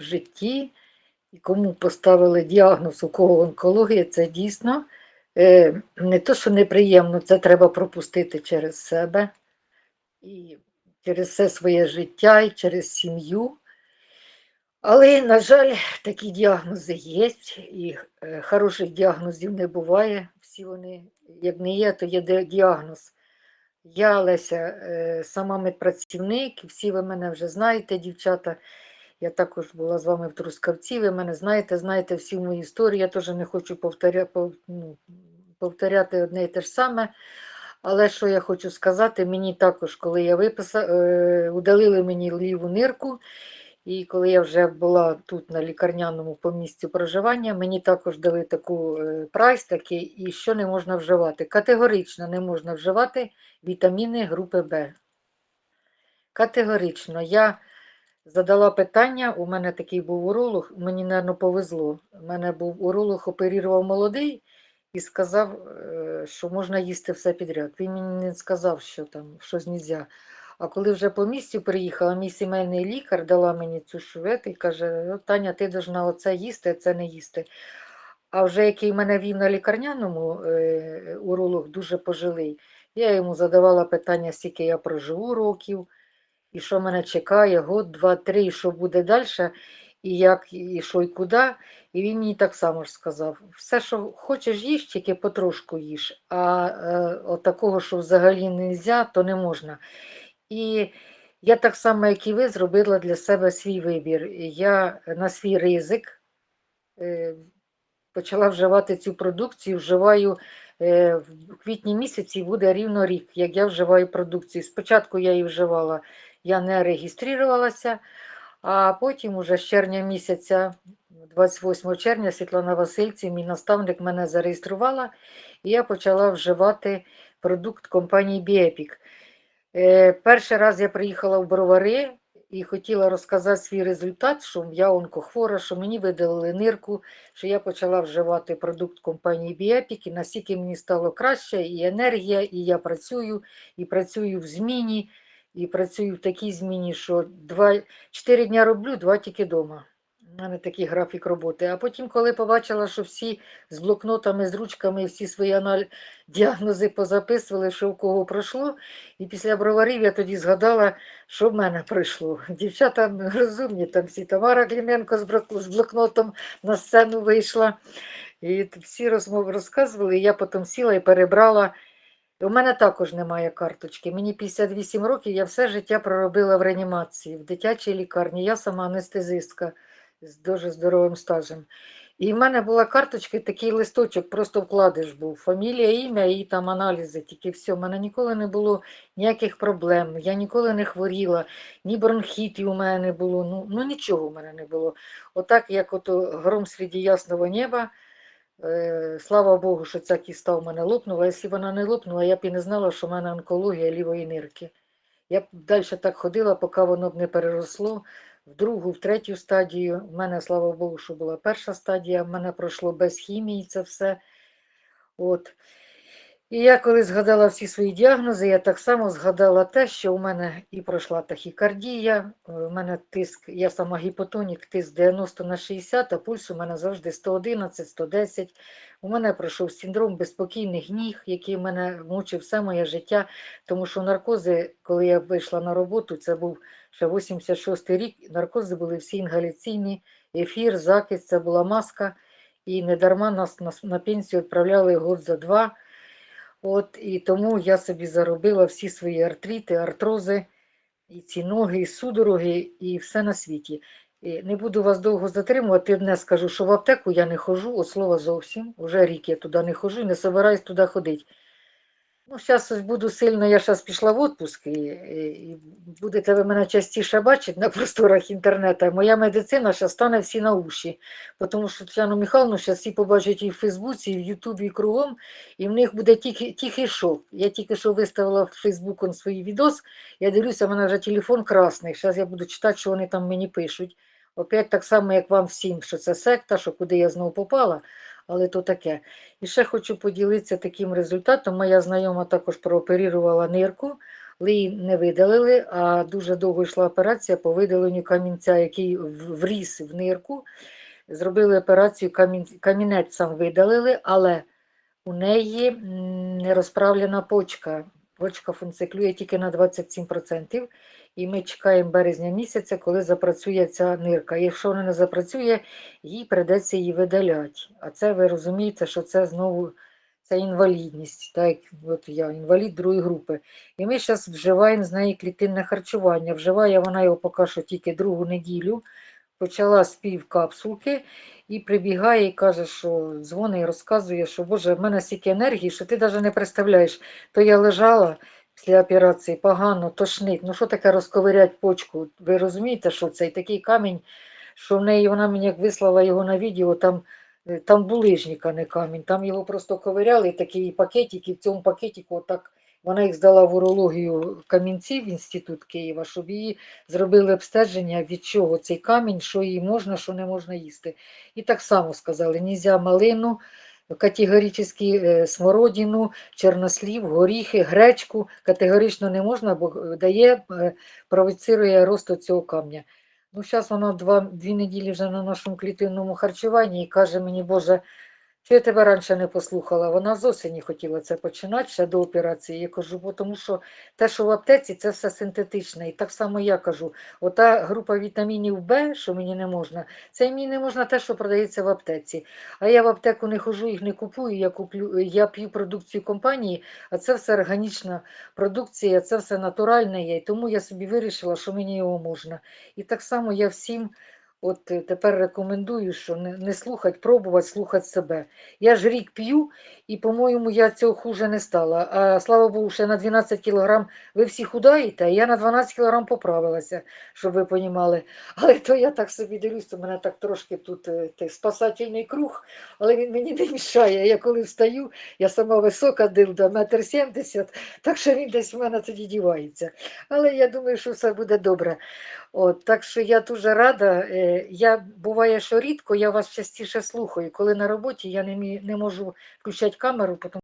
в житті, і кому поставили діагноз, у кого онкологія, це дійсно е, не то, що неприємно, це треба пропустити через себе і через все своє життя, і через сім'ю. Але, на жаль, такі діагнози є, і е, хороших діагнозів не буває. Всі вони, як не є, то є діагноз. Я Леся, е, сама медпрацівник, всі ви мене вже знаєте, дівчата. Я також була з вами в Трускавці, ви мене знаєте, знаєте всю мою історію. Я теж не хочу повторя... ну, повторяти одне і те ж саме. Але що я хочу сказати, мені також, коли я виписала, удалили мені ліву нирку, і коли я вже була тут на лікарняному по місцю проживання, мені також дали таку е, прайс такий, і що не можна вживати. Категорично не можна вживати вітаміни групи Б. Категорично. Я задала питання, у мене такий був уролог, мені, мабуть, повезло. У мене був уролог, оперував молодий і сказав, е, що можна їсти все підряд. Він мені не сказав, що там щось нельзя. А коли вже по місцю приїхала, мій сімейний лікар дала мені цю шувет і каже: «Ну, Таня, ти должна оце їсти, а це не їсти. А вже який мене вів на лікарняному е, уролог дуже пожилий, я йому задавала питання, скільки я проживу років, і що мене чекає, год, два, три, і що буде далі, і як, і що, і куди. І він мені так само ж сказав: все, що хочеш їж, тільки потрошку їж, а е, от такого, що взагалі не можна, то не можна. І я так само, як і ви, зробила для себе свій вибір. Я на свій ризик е, почала вживати цю продукцію. Вживаю е, в квітні місяці буде рівно рік, як я вживаю продукцію. Спочатку я її вживала, я не реєструвалася, а потім, уже з червня місяця, 28 червня, Світлана Васильці, мій наставник мене зареєструвала, і я почала вживати продукт компанії Біепік. Е, перший раз я приїхала в Бровари і хотіла розказати свій результат, що я онкохвора, що мені видалили нирку, що я почала вживати продукт компанії Біепік, і настільки мені стало краще, і енергія, і я працюю, і працюю в зміні, і працюю в такій зміні, що два, 4 дня роблю, два тільки вдома. У мене такий графік роботи. А потім, коли побачила, що всі з блокнотами, з ручками, всі свої аналь... діагнози позаписували, що в кого пройшло, і після броварів я тоді згадала, що в мене пройшло. Дівчата розумні, там всі Тамара Клименко з блокнотом на сцену вийшла. І всі розмови розказували, і я потім сіла і перебрала. У мене також немає карточки. Мені 58 років, я все життя проробила в реанімації, в дитячій лікарні. Я сама анестезистка з дуже здоровим стажем. І в мене була карточка, такий листочок, просто вкладиш був. Фамілія, ім'я і там аналізи, тільки все. У мене ніколи не було ніяких проблем. Я ніколи не хворіла, ні бронхітів у мене не було. Ну, ну нічого у мене не було. Отак, як ото гром серед ясного неба. Е, слава Богу, що ця кіста у мене лопнула. Якщо вона не лопнула, я б і не знала, що в мене онкологія лівої нирки. Я б далі так ходила, поки воно б не переросло в другу, в третю стадію. У мене, слава Богу, що була перша стадія, в мене пройшло без хімії це все. От. І я коли згадала всі свої діагнози, я так само згадала те, що у мене і пройшла тахікардія, е, у мене тиск, я сама гіпотонік, тиск 90 на 60, а пульс у мене завжди 111, 110. У мене пройшов синдром безспокійних ніг, який мене мучив все моє життя, тому що наркози, коли я вийшла на роботу, це був ще 86 рік, наркози були всі інгаляційні, ефір, закис, це була маска, і недарма нас на, на пенсію відправляли год за два. От, і тому я собі заробила всі свої артрити, артрози, і ці ноги, і судороги, і все на світі. І не буду вас довго затримувати, одне скажу, що в аптеку я не хожу, от слова зовсім. Уже рік я туди не ходжу, не собираюсь туди ходити. Ну, зараз буду сильно, я зараз пішла в відпуск, і, і, будете ви мене частіше бачити на просторах інтернету. Моя медицина зараз стане всі на уші. Тому що Тетяну Михайловну зараз всі побачать і в Фейсбуці, і в Ютубі, і кругом, і в них буде тільки, тихий шок. Я тільки що виставила в Фейсбук свій відос, я дивлюся, в мене вже телефон красний. Зараз я буду читати, що вони там мені пишуть. Опять так само, як вам всім, що це секта, що куди я знову попала, але то таке. І ще хочу поділитися таким результатом. Моя знайома також прооперувала нирку, її не видалили, а дуже довго йшла операція по видаленню камінця, який вріс в нирку. Зробили операцію, камін... камінець сам видалили, але у неї не розправлена почка. Почка функціонує тільки на 27%. І ми чекаємо березня місяця, коли запрацює ця нирка. Якщо вона не запрацює, їй придеться її видаляти. А це ви розумієте, що це знову це інвалідність. Так, от я інвалід другої групи. І ми зараз вживаємо з неї клітинне харчування. Вживає вона його поки що тільки другу неділю. Почала з пів капсулки і прибігає і каже, що дзвонить і розказує, що Боже, в мене стільки енергії, що ти навіть не представляєш. То я лежала після операції погано, тошнить. Ну що таке розковирять почку? Ви розумієте, що це? І такий камінь, що в неї вона мені як вислала його на відео, там, е, там булижник, а не камінь. Там його просто ковиряли, такий пакетик, і в цьому пакетику отак. Вона їх здала в урологію камінців в інститут Києва, щоб її зробили обстеження, від чого цей камінь, що їй можна, що не можна їсти. І так само сказали: нельзя малину, категорично е, смородину, чорнослів, горіхи, гречку категорично не можна, бо е, дає, е, провоцирує рост цього камня. Ну, зараз вона два, дві неділі вже на нашому клітинному харчуванні і каже мені, Боже, що я тебе раніше не послухала? Вона з осені хотіла це починати ще до операції. Я кажу, бо тому що те, що в аптеці, це все синтетичне. І так само я кажу, ота група вітамінів Б, що мені не можна, це мені не можна те, що продається в аптеці. А я в аптеку не хожу, їх не купую. Я куплю, я п'ю продукцію компанії, а це все органічна продукція, це все натуральне є. І тому я собі вирішила, що мені його можна. І так само я всім. От е, тепер рекомендую, що не, не слухати, пробувати слухати себе. Я ж рік п'ю, і, по-моєму, я цього хуже не стала. А слава Богу, ще на 12 кілограм ви всі худаєте, а я на 12 кілограм поправилася, щоб ви понімали. Але то я так собі дивлюсь, то мене так трошки тут е, спасательний круг, але він мені не мішає. Я коли встаю, я сама висока дилда, метр сімдесят, так що він десь в мене тоді дівається. Але я думаю, що все буде добре. От, так що я дуже рада. Е, Я буває, що рідко я вас частіше слухаю. Коли на роботі я не, мі- не можу включати камеру, тому